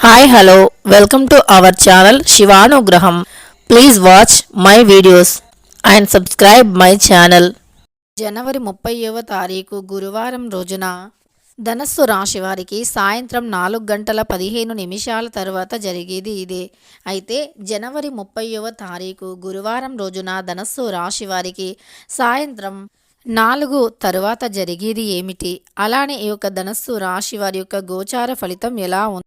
Hi hello welcome to our channel Shivanugraham please watch my videos and subscribe my channel జనవరి ముప్పైవ తారీఖు గురువారం రోజున ధనస్సు రాశి వారికి సాయంత్రం నాలుగు గంటల పదిహేను నిమిషాల తర్వాత జరిగేది ఇదే. అయితే జనవరి ముప్పైవ తారీఖు గురువారం రోజున ధనస్సు రాశి వారికి సాయంత్రం నాలుగు తరువాత జరిగేది ఏమిటి? అలానే ఈ యొక్క ధనస్సు రాశి వారి యొక్క గోచార ఫలితం ఎలా ఉంది?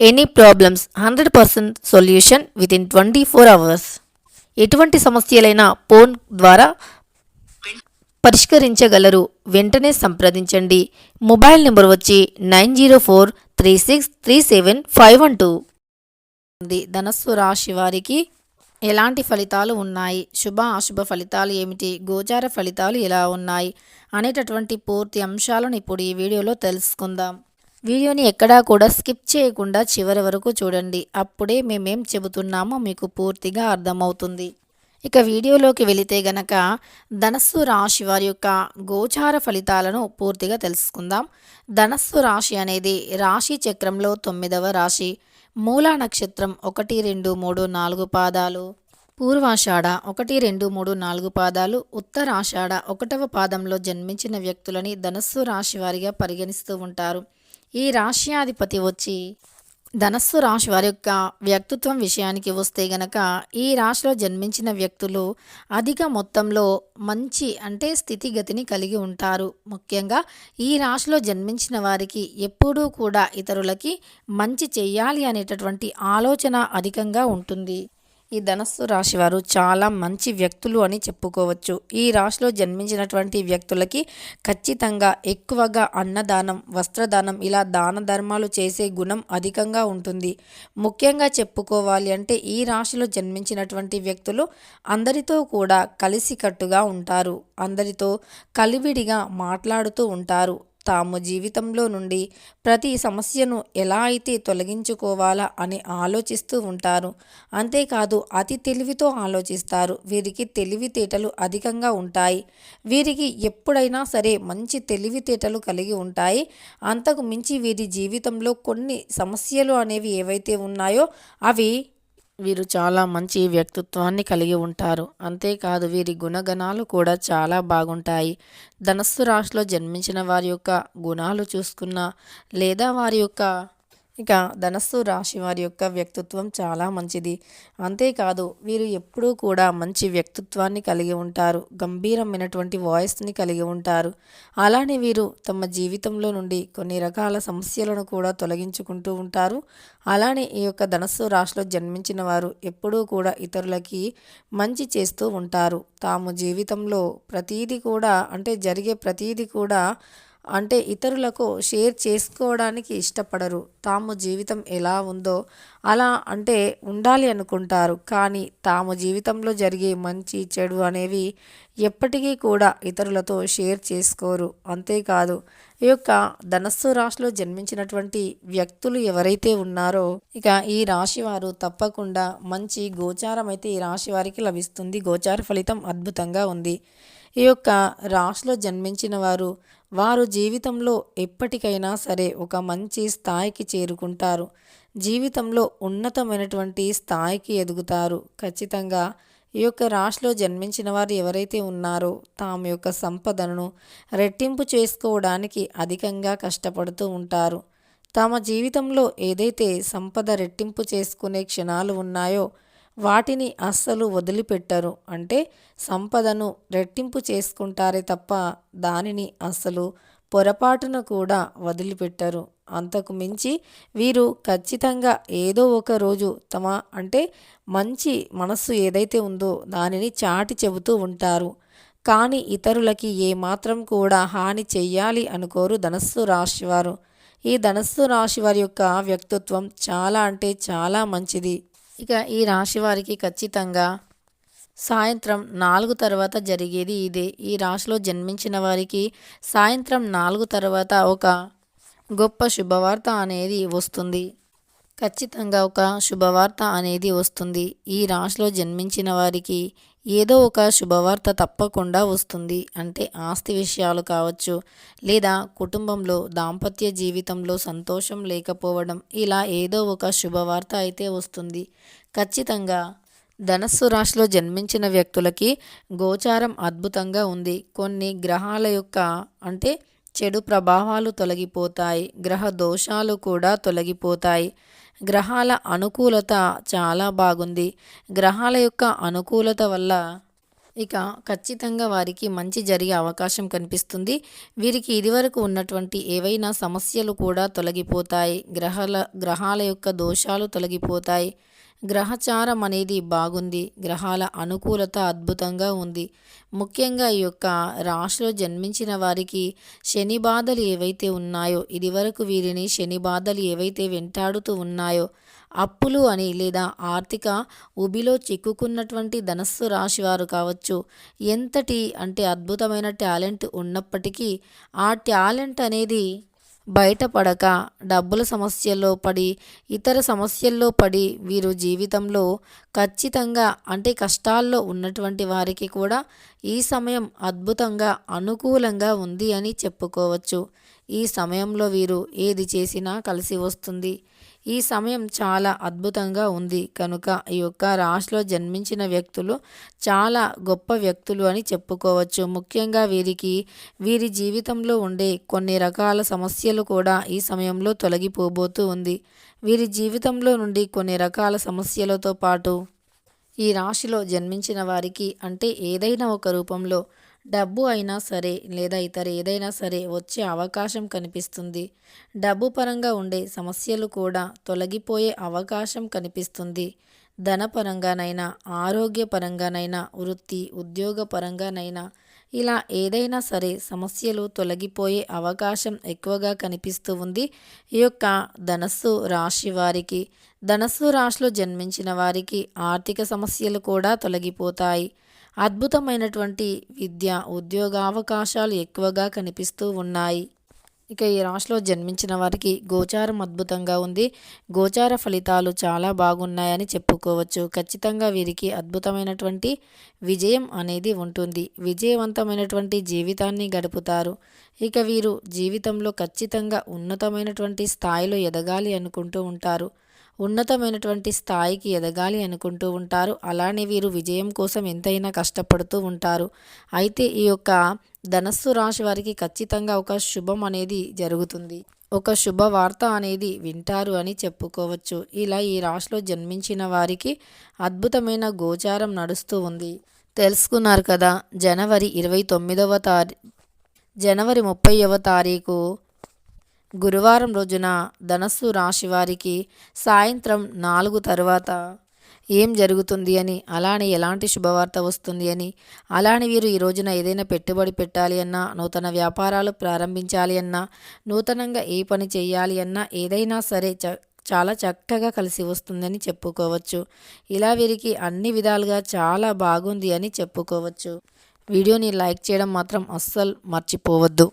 Any problems hundred percent solution within twenty four hours ఎటువంటి సమస్యలైనా ఫోన్ ద్వారా పరిష్కరించగలరు. వెంటనే సంప్రదించండి. మొబైల్ నెంబర్ వచ్చి nine zero four three six three seven five one two. ఉంది ధనస్సు రాశి వారికి ఎలాంటి ఫలితాలు ఉన్నాయి? శుభ అశుభ ఫలితాలు ఏమిటి? గోచార ఫలితాలు ఎలా ఉన్నాయి? అనేటటువంటి పూర్తి అంశాలను ఇప్పుడు ఈ వీడియోలో తెలుసుకుందాం. వీడియోని ఎక్కడా కూడా స్కిప్ చేయకుండా చివరి వరకు చూడండి. అప్పుడే మేమేం చెబుతున్నామో మీకు పూర్తిగా అర్థమవుతుంది. ఇక వీడియోలోకి వెళితే గనక ధనస్సు రాశి వారి యొక్క గోచార ఫలితాలను పూర్తిగా తెలుసుకుందాం. ధనస్సు రాశి అనేది రాశి చక్రంలో తొమ్మిదవ రాశి. మూలా నక్షత్రం ఒకటి రెండు మూడు నాలుగు పాదాలు. పూర్వాషాఢ ఒకటి రెండు మూడు నాలుగు పాదాలు. ఉత్తరాషాఢ ఒకటవ పాదంలో జన్మించిన వ్యక్తులని ధనస్సు రాశి వారిగా పరిగణిస్తూ ఉంటారు. ఈ రాశ్యాధిపతి వచ్చి ధనస్సు రాశి వారి యొక్క వ్యక్తిత్వం విషయానికి వస్తే గనక ఈ రాశిలో జన్మించిన వ్యక్తులు అధిక మొత్తంలో మంచి అంటే స్థితిగతిని కలిగి ఉంటారు. ముఖ్యంగా ఈ రాశిలో జన్మించిన వారికి ఎప్పుడూ కూడా ఇతరులకి మంచి చెయ్యాలి అనేటటువంటి ఆలోచన అధికంగా ఉంటుంది. ఈ ధనస్సు రాశి వారు చాలా మంచి వ్యక్తులు అని చెప్పుకోవచ్చు. ఈ రాశిలో జన్మించినటువంటి వ్యక్తులకి ఖచ్చితంగా ఎక్కువగా అన్నదానం వస్త్రదానం ఇలా దాన ధర్మాలు చేసే గుణం అధికంగా ఉంటుంది. ముఖ్యంగా చెప్పుకోవాలి అంటే ఈ రాశిలో జన్మించినటువంటి వ్యక్తులు అందరితో కూడా కలిసికట్టుగా ఉంటారు. అందరితో కలివిడిగా మాట్లాడుతూ ఉంటారు. తాము జీవితంలో నుండి ప్రతి సమస్యను ఎలా అయితే తొలగించుకోవాలా అని ఆలోచిస్తూ ఉంటారు. అంతేకాదు అతి తెలివితో ఆలోచిస్తారు. వీరికి తెలివితేటలు అధికంగా ఉంటాయి. వీరికి ఎప్పుడైనా సరే మంచి తెలివితేటలు కలిగి ఉంటాయి. అంతకు మించి వీరి జీవితంలో కొన్ని సమస్యలు అనేవి ఏవైతే ఉన్నాయో అవి వీరు చాలా మంచి వ్యక్తిత్వాన్ని కలిగి ఉంటారు. అంతేకాదు వీరి గుణగణాలు కూడా చాలా బాగుంటాయి. ధనస్సు రాశిలో జన్మించిన వారి యొక్క గుణాలు చూసుకున్నా లేదా వారి యొక్క ఇక ధనస్సు రాశి వారి యొక్క వ్యక్తిత్వం చాలా మంచిది. అంతేకాదు వీరు ఎప్పుడూ కూడా మంచి వ్యక్తిత్వాన్ని కలిగి ఉంటారు. గంభీరమైనటువంటి వాయిస్ని కలిగి ఉంటారు. అలానే వీరు తమ జీవితంలో నుండి కొన్ని రకాల సమస్యలను కూడా తొలగించుకుంటూ ఉంటారు. అలానే ఈ యొక్క ధనస్సు రాశిలో జన్మించిన వారు ఎప్పుడూ కూడా ఇతరులకి మంచి చేస్తూ ఉంటారు. తాము జీవితంలో ప్రతీది కూడా అంటే జరిగే ప్రతీది కూడా అంటే ఇతరులకు షేర్ చేసుకోవడానికి ఇష్టపడరు. తాము జీవితం ఎలా ఉందో అలా అంటే ఉండాలి అనుకుంటారు. కానీ తాము జీవితంలో జరిగే మంచి చెడు అనేవి ఎప్పటికీ కూడా ఇతరులతో షేర్ చేసుకోరు. అంతేకాదు ఈ యొక్క ధనస్సు రాశిలో జన్మించినటువంటి వ్యక్తులు ఎవరైతే ఉన్నారో ఇక ఈ రాశి వారు తప్పకుండా మంచి గోచారం అయితే ఈ రాశి వారికి లభిస్తుంది. గోచార ఫలితం అద్భుతంగా ఉంది. ఈ యొక్క రాశిలో జన్మించిన వారు వారు జీవితంలో ఎప్పటికైనా సరే ఒక మంచి స్థాయికి చేరుకుంటారు. జీవితంలో ఉన్నతమైనటువంటి స్థాయికి ఎదుగుతారు. ఖచ్చితంగా ఈ యొక్క రాశిలో జన్మించిన వారు ఎవరైతే ఉన్నారో తాము యొక్క సంపదను రెట్టింపు చేసుకోవడానికి అధికంగా కష్టపడుతూ ఉంటారు. తమ జీవితంలో ఏదైతే సంపద రెట్టింపు చేసుకునే క్షణాలు ఉన్నాయో వాటిని అస్సలు వదిలిపెట్టరు. అంటే సంపదను రెట్టింపు చేసుకుంటారే తప్ప దానిని అస్సలు పొరపాటున కూడా వదిలిపెట్టరు. అంతకు మించి వీరు ఖచ్చితంగా ఏదో ఒక రోజు తమ అంటే మంచి మనస్సు ఏదైతే ఉందో దానిని చాటి చెబుతూ ఉంటారు. కానీ ఇతరులకి ఏమాత్రం కూడా హాని చెయ్యాలి అనుకోరు ధనస్సు రాశివారు. ఈ ధనస్సు రాశి వారి యొక్క వ్యక్తిత్వం చాలా అంటే చాలా మంచిది. ఇక ఈ రాశి వారికి ఖచ్చితంగా సాయంత్రం నాలుగు తర్వాత జరిగేది ఇదే. ఈ రాశిలో జన్మించిన వారికి సాయంత్రం నాలుగు తర్వాత ఒక గొప్ప శుభవార్త అనేది వస్తుంది. ఖచ్చితంగా ఒక శుభవార్త అనేది వస్తుంది. ఈ రాశిలో జన్మించిన వారికి ఏదో ఒక శుభవార్త తప్పకుండా వస్తుంది. అంటే ఆస్తి విషయాలు కావచ్చు లేదా కుటుంబంలో దాంపత్య జీవితంలో సంతోషం లేకపోవడం ఇలా ఏదో ఒక శుభవార్త అయితే వస్తుంది. ఖచ్చితంగా ధనస్సు రాశిలో జన్మించిన వ్యక్తులకి గోచారం అద్భుతంగా ఉంది. కొన్ని గ్రహాల యొక్క అంటే చెడు ప్రభావాలు తొలగిపోతాయి. గ్రహ దోషాలు కూడా తొలగిపోతాయి. గ్రహాల అనుకూలత చాలా బాగుంది. గ్రహాల యొక్క అనుకూలత వల్ల ఇక ఖచ్చితంగా వారికి మంచి జరిగే అవకాశం కనిపిస్తుంది. వీరికి ఇదివరకు ఉన్నటువంటి ఏవైనా సమస్యలు కూడా తొలగిపోతాయి. గ్రహాల గ్రహాల యొక్క దోషాలు తొలగిపోతాయి. గ్రహచారం అనేది బాగుంది. గ్రహాల అనుకూలత అద్భుతంగా ఉంది. ముఖ్యంగా ఈ యొక్క రాశిలో జన్మించిన వారికి శని బాధలు ఏవైతే ఉన్నాయో ఇదివరకు వీరిని శని బాధలు ఏవైతే వెంటాడుతూ ఉన్నాయో అప్పులు అని లేదా ఆర్థిక ఉబిలో చిక్కుకున్నటువంటి ధనస్సు రాశి వారు కావచ్చు ఎంతటి అంటే అద్భుతమైన టాలెంట్ ఉన్నప్పటికీ ఆ టాలెంట్ అనేది బయటపడక డబ్బుల సమస్యల్లో పడి ఇతర సమస్యల్లో పడి వీరు జీవితంలో ఖచ్చితంగా అంటే కష్టాల్లో ఉన్నటువంటి వారికి కూడా ఈ సమయం అద్భుతంగా అనుకూలంగా ఉంది అని చెప్పుకోవచ్చు. ఈ సమయంలో వీరు ఏది చేసినా కలిసి వస్తుంది. ఈ సమయం చాలా అద్భుతంగా ఉంది. కనుక ఈ యొక్క రాశిలో జన్మించిన వ్యక్తులు చాలా గొప్ప వ్యక్తులు అని చెప్పుకోవచ్చు. ముఖ్యంగా వీరికి వీరి జీవితంలో ఉండే కొన్ని రకాల సమస్యలు కూడా ఈ సమయంలో తొలగిపోబోతూ ఉంది. వీరి జీవితంలో నుండి కొన్ని రకాల సమస్యలతో పాటు ఈ రాశిలో జన్మించిన వారికి అంటే ఏదైనా ఒక రూపంలో డబ్బు అయినా సరే లేదా ఇతర ఏదైనా సరే వచ్చే అవకాశం కనిపిస్తుంది. డబ్బు పరంగా ఉండే సమస్యలు కూడా తొలగిపోయే అవకాశం కనిపిస్తుంది. ధనపరంగానైనా ఆరోగ్యపరంగానైనా వృత్తి ఉద్యోగపరంగానైనా ఇలా ఏదైనా సరే సమస్యలు తొలగిపోయే అవకాశం ఎక్కువగా కనిపిస్తూ ఉంది. ఈ యొక్క ధనస్సు రాశి వారికి ధనస్సు రాశిలో జన్మించిన వారికి ఆర్థిక సమస్యలు కూడా తొలగిపోతాయి. అద్భుతమైనటువంటి విద్య ఉద్యోగ అవకాశాలు ఎక్కువగా కనిపిస్తూ ఉన్నాయి. ఇక ఈ రాశిలో జన్మించిన వారికి గోచారం అద్భుతంగా ఉంది. గోచార ఫలితాలు చాలా బాగున్నాయని చెప్పుకోవచ్చు. ఖచ్చితంగా వీరికి అద్భుతమైనటువంటి విజయం అనేది ఉంటుంది. విజయవంతమైనటువంటి జీవితాన్ని గడుపుతారు. ఇక వీరు జీవితంలో ఖచ్చితంగా ఉన్నతమైనటువంటి స్థాయిలో ఎదగాలి అనుకుంటూ ఉంటారు. ఉన్నతమైనటువంటి స్థాయికి ఎదగాలి అనుకుంటూ ఉంటారు. అలానే వీరు విజయం కోసం ఎంతైనా కష్టపడుతూ ఉంటారు. అయితే ఈ యొక్క ధనస్సు రాశి వారికి ఖచ్చితంగా ఒక శుభం అనేది జరుగుతుంది. ఒక శుభవార్త అనేది వింటారు అని చెప్పుకోవచ్చు. ఇలా ఈ రాశిలో జన్మించిన వారికి అద్భుతమైన గోచారం నడుస్తూ ఉంది. తెలుసుకున్నారు కదా జనవరి ఇరవై తొమ్మిదవ తారీ జనవరి ముప్పైవ తారీఖు గురువారం రోజున ధనస్సు రాశి వారికి సాయంత్రం నాలుగు తర్వాత ఏం జరుగుతుంది అని అలానే ఎలాంటి శుభవార్త వస్తుంది అని అలానే వీరు ఈ రోజున ఏదైనా పెట్టుబడి పెట్టాలి అన్నా నూతన వ్యాపారాలు ప్రారంభించాలి అన్నా నూతనంగా ఏ పని చేయాలి అన్నా ఏదైనా సరే చ చాలా చక్కగా కలిసి వస్తుందని చెప్పుకోవచ్చు. ఇలా వీరికి అన్ని విధాలుగా చాలా బాగుంది అని చెప్పుకోవచ్చు. వీడియోని లైక్ చేయడం మాత్రం అస్సలు మర్చిపోవద్దు.